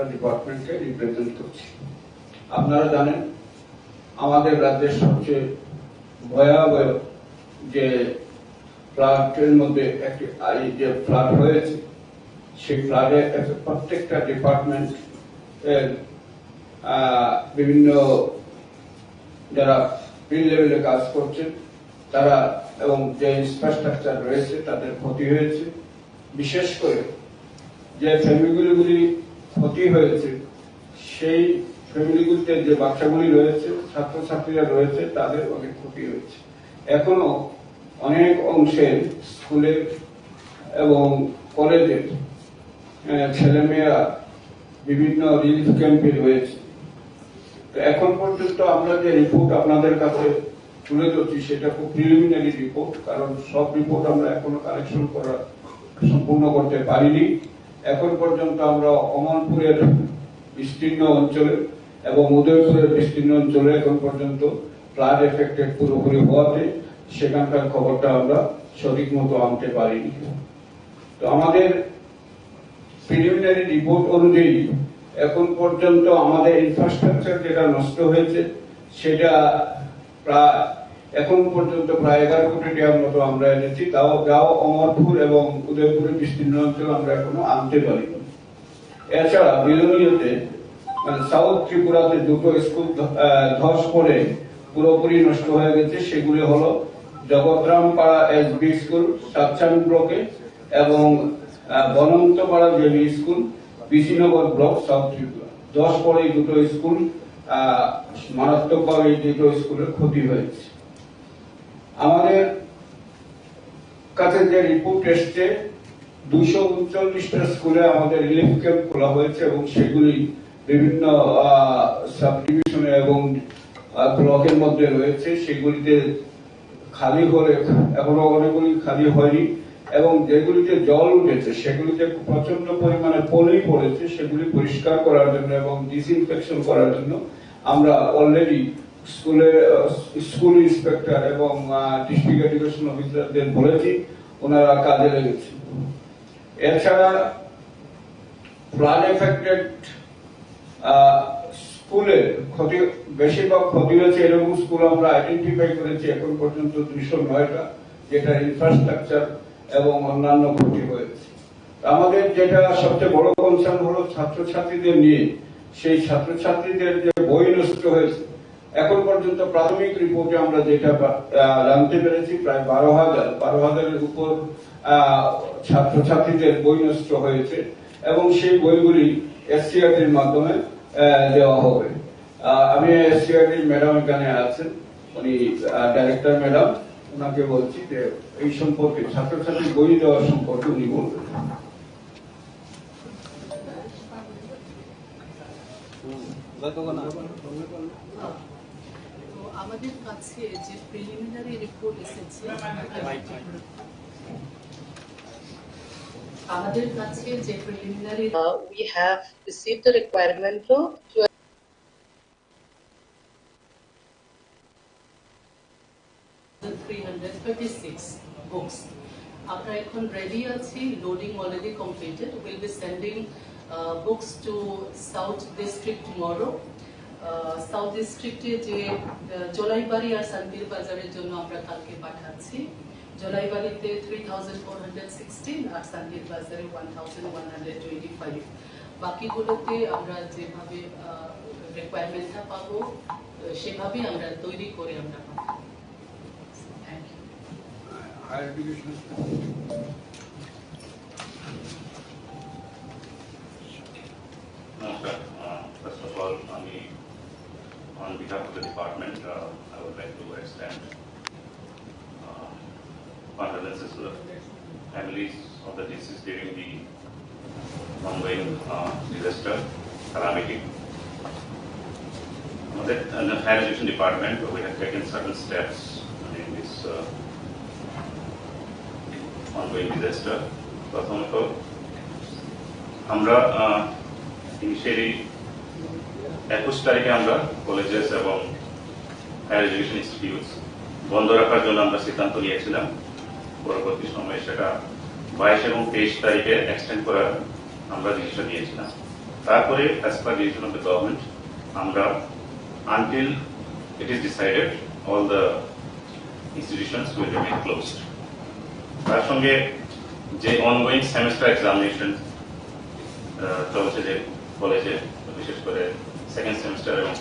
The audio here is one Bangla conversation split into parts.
ডিপার্টমেন্টকে রিপ্রেজেন্ট করছি আপনারা জানেন, আমাদের রাজ্যের সবচেয়ে ভয়াবহ যে ফ্লাডের মধ্যে একটি এই যে ফ্লাড হয়েছে, সেই ফ্লাডে প্রত্যেকটা ডিপার্টমেন্ট এর বিভিন্ন যারা ফিল্ড লেভেলে কাজ করছে, তারা এবং যে ইনফ্রাস্ট্রাকচার রয়েছে, তাদের ক্ষতি হয়েছে। বিশেষ করে যে ফ্যামিলিগুলি ক্ষতি হয়েছে। সেই ফ্যামিলিগুলিতে যে বাচ্চাগুলি রয়েছে, ছাত্রছাত্রীরা রয়েছে, তাদের অনেক ক্ষতি হয়েছে। এখনও অনেক অংশে স্কুলের এবং কলেজের ছেলেমেয়েরা বিভিন্ন রিলিফ ক্যাম্পে রয়েছে। তো এখন পর্যন্ত আমরা যে রিপোর্ট আপনাদের কাছে তুলে ধরছি, সেটা খুব প্রিলিমিনারি রিপোর্ট কারণ সব রিপোর্ট আমরা এখনও কালেকশন করা সম্পূর্ণ করতে পারিনি। এখন পর্যন্ত আমরা অমনপুরের বিস্তীর্ণ অঞ্চলে এবং উদয়পুরের বিস্তীর্ণ অঞ্চলে এখন পর্যন্ত ফ্লাড এফেক্টেড পুরোপুরি হওয়াতে সেখানকার খবরটা আমরা সঠিক মতো আনতে পারিনি। তো আমাদের প্রিলিমিনারি রিপোর্ট অনুযায়ী এখন পর্যন্ত আমাদের ইনফ্রাস্ট্রাকচার যেটা নষ্ট হয়েছে, সেটা প্রায় এখন পর্যন্ত প্রায় এগারো কোটি টাকার মতো আমরা এনেছি। তাও গাঁও অমরপুর এবং উদয়পুরের বিস্তীর্ণ অঞ্চল আমরা এখনও আনতে পারিনি। এছাড়া বিলোনিয়াতে মানে সাউথ ত্রিপুরাতে দুটো স্কুল ধস পড়ে, পুরোপুরি নষ্ট হয়ে গেছে। সেগুলি হলো জগৎরামপাড়া এস বি স্কুল সাতচান ব্লকে এবং Banantapara JB school Bishinagar block, south Tripura. দশ পরে দুটো স্কুল মারাত্মকভাবে দুটো স্কুলের ক্ষতি হয়েছে। আমাদের কাছে যে রিপোর্ট এসছে দুশো উনচল্লিশটা স্কুলে আমাদের রিলিফ ক্যাম্প খোলা হয়েছে এবং সেগুলি বিভিন্ন সাব এবং ব্লকের মধ্যে রয়েছে। সেগুলিতে খালি হলে, এখনও অনেকগুলি খালি হয়নি এবং যেগুলিতে জল উঠেছে, সেগুলিতে প্রচণ্ড পরিমাণে পলি পড়েছে। সেগুলি পরিষ্কার করার জন্য এবং ডিসইনফেকশন করার জন্য আমরা অলরেডি স্কুলে স্কুল ইন্সপেক্টর এবং ডিস্ট্রিক্ট এডুকেশন অফিসারদের বলেছি, ওনারা কাজে লেগেছে। এছাড়া ফ্লাড এফেক্টেড স্কুলে ক্ষতি, বেশিরভাগ ক্ষতি হয়েছে এরকম স্কুল আমরা আইডেন্টিফাই করেছি এখন পর্যন্ত দুইশো নয়টা, যেটা ইনফ্রাস্ট্রাকচার এবং অন্যান্য ক্ষতি হয়েছে। আমাদের যেটা সবচেয়ে বড় কনসার্ন হলো ছাত্রছাত্রীদের নিয়ে। সেই ছাত্রছাত্রীদের যে বই নষ্ট হয়েছে এখন পর্যন্ত প্রাথমিক রিপোর্টে আমরা যেটা জানতে পেরেছি, প্রায় বারো হাজার, বারো হাজারের উপর ছাত্রছাত্রীদের বই নষ্ট হয়েছে এবং সেই বইগুলি এসসিআরটির মাধ্যমে দেওয়া হবে। আমি এসসিআরটির ম্যাডাম এখানে আছেন। উনি ডাইরেক্টর ম্যাডাম। ওনাকে বলছি যে, এই সম্পর্কে ছাত্রছাত্রী বই দেওয়ার সম্পর্কে উনি বলবেন। তো আমাদের কাছে যে প্রিলিমিনারি রিপোর্ট এসেছে আমাদের কাছে যে preliminary Uh, we have received the requirement of to three hundred thirty six books আমরা এখন রেডি আছি loading already completed will be sending books to south district tomorrow south ডিস্ট্রিক্টে যে জলাইবাড়ি আর শান্তির বাজারের জন্য আমরা কালকে পাঠাচ্ছি। জলাইবাড়িতে three thousand four hundred sixteen আর শান্তির বাজারে one thousand one twenty five বাকিগুলোতে আমরা যেভাবে রিকোয়ারমেন্টটা পাবো সেভাবেই আমরা তৈরি করে আমরা পাবো। Thank you like to extend uh, condolences to the families of the deceased during the ongoing uh, disaster calamity. On the in the higher education department, we have taken certain steps in this uh, ongoing disaster. প্রথমত আমরা ইনিশিয়ালি একুশ তারিখে আমরা কলেজেস এবং হায়ার এডুকেশন ইনস্টিটিউটস বন্ধ রাখার জন্য আমরা সিদ্ধান্ত নিয়েছিলাম, পরবর্তী সময়ে সেটা বাইশ এবং তেইশ তারিখে এক্সটেন্ড করার আমরা ডিসিশন নিয়েছিলাম তারপরে as per decision of the government আমরা until it is decided all the institutions will remain closed তার সঙ্গে যে অনগোয়িং সেমিস্টার এক্সামিনেশন চলছে যে কলেজে বিশেষ করে সেকেন্ড সেমিস্টার এবং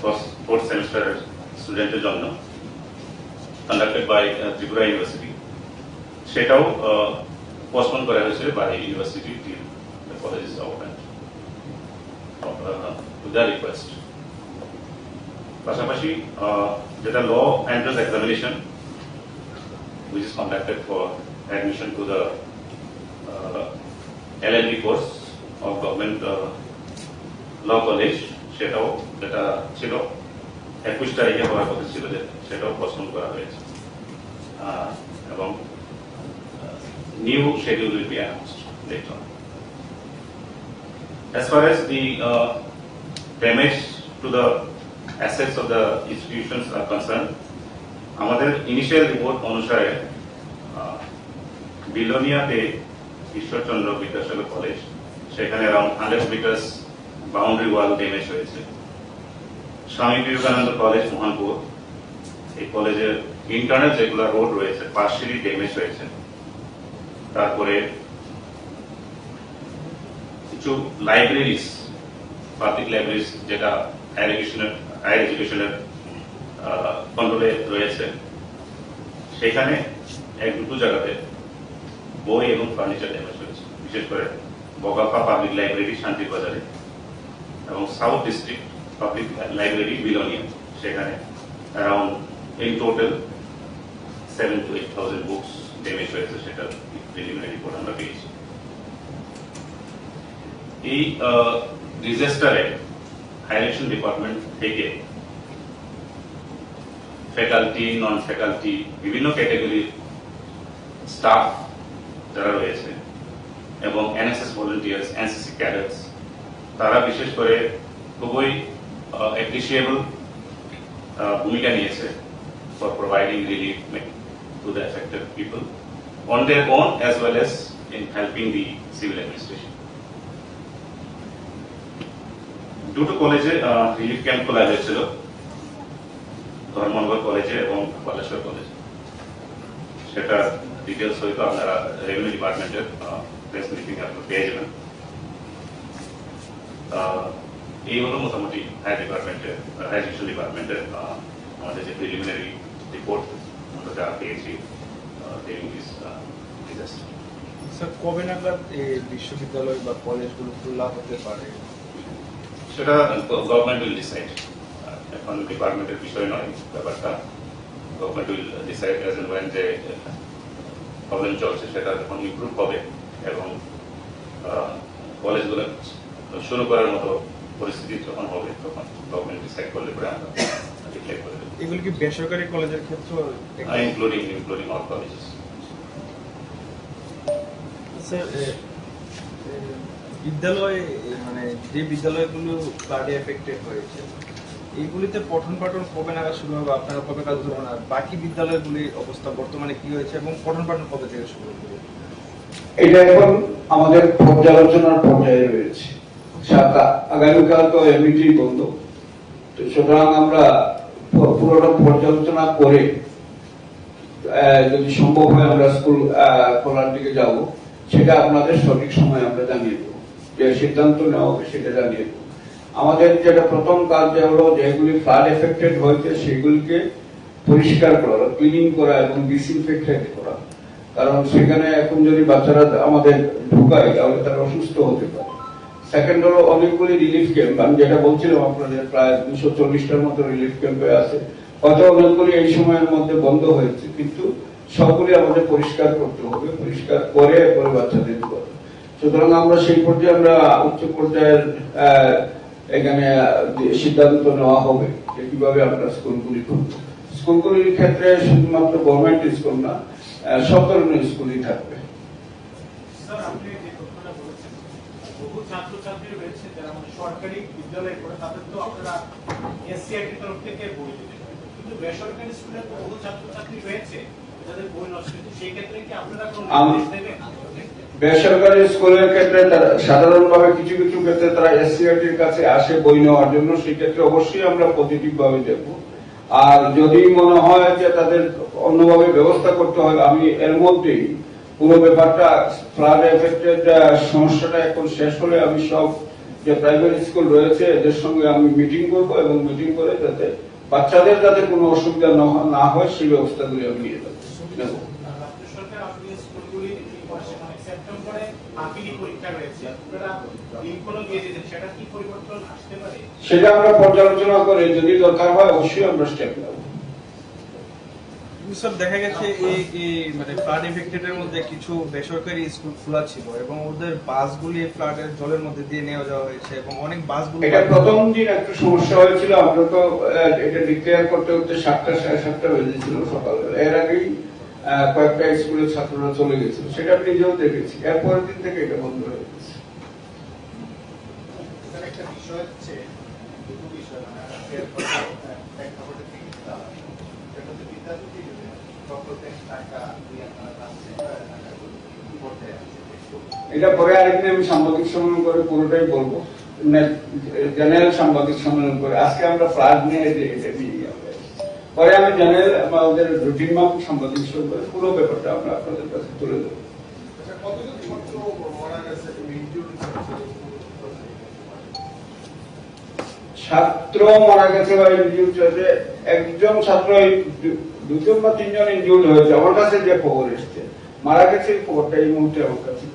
ফোর্থ সেমিস্টারের স্টুডেন্টের জন্য কন্ডাক্টেড বাই ত্রিপুরা ইউনিভার্সিটি সেটাও পোস্টপোন করা হয়েছে by university till the college is open to the request পাশাপাশি আহ, যেটা law entrance examination which is conducted for admission to the uh, LLB course of government uh, law college সেটাও যেটা ছিল একুশ তারিখে হওয়ার কথা ছিল যে সেটাও প্রশ্ন করা হয়েছে এবং new schedule will be announced later. As far as the uh, damage to the assets of the institutions are concerned, আমাদের ইনিশিয়াল রিপোর্ট অনুসারে বিলোনিয়াতে ঈশ্বরচন্দ্র বিদ্যাসাগর কলেজ সেখানে around hundred metres boundary wall damage হয়েছে স্বামী বিবেকানন্দ কলেজ মোহনপুর। এই কলেজের ইন্টারনাল যেগুলো রোড রয়েছে পার্শিয়ালি ড্যামেজ হয়েছে। তারপরে কিছু লাইব্রেরিজ পাবলিক লাইব্রেরিজ যেটা হায়ার এডুকেশনের হায়ার এডুকেশনের কন্ট্রোলে রয়েছে। সেখানে এক দুটো জায়গাতে বই এবং ফার্নিচার ড্যামেজ হয়েছে। বিশেষ করে বগাফা পাবলিক লাইব্রেরি শান্তিবাজারে এবং south district public library Belonia সেখানে। Around in total seven two eight thousand books damage হয়েছে সেটা প্রিলিমিনারি রিপোর্ট আমরা পেয়েছি। এই ডিজাস্টারে হায়ার ডিপার্টমেন্ট থেকে ফ্যাকাল্টি নন ফ্যাকাল্টি বিভিন্ন ক্যাটাগরির স্টাফ যারা রয়েছে এবং এনএসএস ভলেন্টিয়ার্স এনসিসি ক্যাডেটস তারা বিশেষ করে খুবই অ্যাপ্রিসিয়েবল ভূমিকা নিয়েছে for providing relief to the affected people on their own as well as in helping the civil administration দুটো কলেজে রিলিফ ক্যাম্প খোলা হয়েছিল, ধর্মনগর কলেজে এবং বালেশ্বর কলেজে সেটা ডিটেলস হয়তো আপনারা রেভিনিউ ডিপার্টমেন্টের প্রেস মিটিং আপনারা পেয়ে যাবেন। এই হলো মোটামুটি হায়ার ডিপার্টমেন্টের হায়ার এডুকেশন ডিপার্টমেন্টের আমাদের যে প্রিলিমিনারি রিপোর্ট আমরা যা পেয়েছি ডিউরিং দিস স্যার কবে নাগাদ এই বিশ্ববিদ্যালয় বা কলেজগুলো খোলা হতে পারে? সেটা গভর্নমেন্ট উইল ডিসাইড এখন ডিপার্টমেন্টের বিষয় নয় ব্যাপারটা government will decide as and when যে প্রবলেম চলছে সেটা যখন ইমপ্রুভ হবে এবং কলেজগুলো শুরু করার মতো পরিস্থিতি যখন হবে তখন গভর্নমেন্ট ডিসাইড করলে পরে আমরা ডিক্লেয়ার করে দেবো। এগুলো কি বেসরকারি কলেজের ক্ষেত্রে? Including including all colleges sir বিদ্যালয় মানে যে বিদ্যালয়গুলো ফ্লাডে এফেক্টেড হয়েছে এইগুলিতে পঠন পাঠন কবে নাগাদ শুরু হবে? আপনারা কবে কাজ ধরুন আর বাকি বিদ্যালয়গুলির অবস্থা বর্তমানে কি হয়েছে এবং পঠন পাঠন কবে থেকে শুরু হবে? এটা এখন আমাদের পর্যালোচনার পর্যায়ে রয়েছে। আগামীকাল তো এমনিটি বন্ধ। তো সুতরাং আমরা পুরোটা পর্যালোচনা করে যদি সম্ভব হয় আমরা স্কুল খোলার দিকে যাব। সেটা আপনাদের সঠিক সময় আমরা জানিয়ে দেবো। যে সিদ্ধান্ত নেওয়া হবে সেটা জানিয়ে দেবো। আমাদের যেটা প্রথম কাজ হলো, যেগুলি ফ্লাড এফেক্টেড হয়েছে, সেগুলিকে পরিষ্কার করা ক্লিনিং করা এবং ডিসইনফেক্টেড করা। কারণ সেখানে এখন যদি বাচ্চারা আমাদের ঢুকায়, তাহলে তারা অসুস্থ হতে পারে। সেকেন্ড হলো অনেকগুলি রিলিফ ক্যাম্প আমি যেটা বলছিলাম আপনাদের প্রায় দুশো চল্লিশটার মতো রিলিফ ক্যাম্পে আছে। হয়তো অনেকগুলি এই সময়ের মধ্যে বন্ধ হয়েছে, কিন্তু সবগুলি আমাদের পরিষ্কার করতে হবে, পরিষ্কার করে এরপরে বাচ্চাদের সুতরাং আমরা সেই পর্যায়ে আমরা উচ্চ পর্যায়ের এখানে সিদ্ধান্ত নেওয়া হবে যে কীভাবে আমরা স্কুলগুলি খুলব স্কুলগুলির ক্ষেত্রে শুধুমাত্র গভর্নমেন্ট স্কুল না সব ধরনের স্কুলই থাকবে। স্যার আপনি যে তথ্যটা বলেছেন বহু ছাত্রছাত্রী রয়েছে যারা মানে সরকারি বিদ্যালয়ে পড়ে তাদের তো আপনারা তরফ থেকে বই কিন্তু বেসরকারি স্কুলে তো বহু ছাত্রছাত্রী রয়েছে যাদের বই নষ্ট হয়েছে। সেই ক্ষেত্রে কি আপনারা কোনো নির্দেশ দেবেন? বেসরকারি স্কুলের ক্ষেত্রে তারা সাধারণভাবে কিছু কিছু ক্ষেত্রে তারা এসসিআরটির কাছে আসে বই নেওয়ার জন্য। সেই ক্ষেত্রে অবশ্যই আমরা পজিটিভ ভাবে দেখব আর যদি মনে হয় যে তাদের অন্যভাবে ব্যবস্থা করতে হবে আমি এর মধ্যেই পুরো ব্যাপারটা ফ্লাড এফেক্টেড সমস্যাটা এখন শেষ হলে আমি সব যে প্রাইভেট স্কুল রয়েছে, এদের সঙ্গে আমি মিটিং করব এবং মিটিং করে যাতে বাচ্চাদের যাতে কোনো অসুবিধা না হয়- সেই ব্যবস্থাগুলি আমি নিয়ে যাব। সেটা আমরা পর্যালোচনা করে যদি দরকার হয়, অবশ্যই আমরা স্টেপ নেব। স্যার দেখা গেছে এই মানে ফ্লাড এফেক্টেড এর মধ্যে কিছু বেসরকারি স্কুল খোলা ছিল এবং ওদের বাসগুলি ফ্লাডের জলের মধ্যে দিয়ে নিয়ে যাওয়া হয়েছে এবং অনেক বাসগুলো এটা প্রথম দিন একটু সমস্যা হয়েছিল আমরা তো এটা ডিক্লেয়ার করতে করতে সাতটা সাড়ে সাতটা বেজেছিল সকালবেলা। এর আগেই কয়েকটা স্কুলের ছাত্ররা চলে গেছিল সেটা আমি নিজেও দেখেছি। এরপরের দিন থেকে এটা বন্ধ হয়ে গেছে। একটা বিষয় হচ্ছে দুটো বিষয় মানে প্রেক্ষাপটে হচ্ছে এটা পরে আরেকদিন আমি সাংবাদিক সম্মেলন করে পুরোটাই বলব। জেনারেল সাংবাদিক সম্মেলন করে। আজকে আমরা ফ্লাড নিয়ে এটা- নিয়ে পরে আমি জেনারেল আমাদের রুটিন মাফিক সাংবাদিক সম্মেলন করে পুরো ব্যাপারটা আমরা আপনাদের কাছে তুলে দেবো আচ্ছা ছাত্র মারা গেছে? বা একজন ছাত্র দুজন বা তিনজন ইনজিউড হয়েছে। আমার কাছে যে খবর এসছে, মারা গেছে এই খবরটা এই মুহূর্তে আমার কাছে।